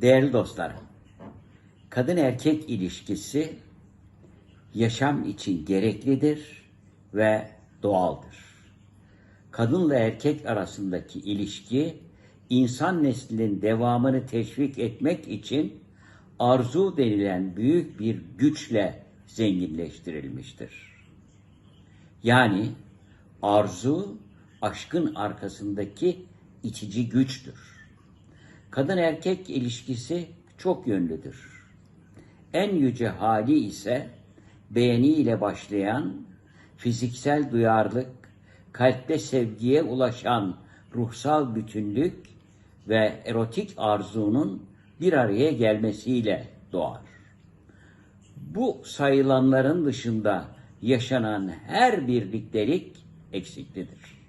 Değerli dostlarım, kadın erkek ilişkisi yaşam için gereklidir ve doğaldır. Kadınla erkek arasındaki ilişki insan neslinin devamını teşvik etmek için arzu denilen büyük bir güçle zenginleştirilmiştir. Yani arzu aşkın arkasındaki itici güçtür. Kadın erkek ilişkisi çok yönlüdür. En yüce hali ise beğeni ile başlayan fiziksel duyarlılık, kalpte sevgiye ulaşan ruhsal bütünlük ve erotik arzunun bir araya gelmesiyle doğar. Bu sayılanların dışında yaşanan her birliktelik eksiklidir.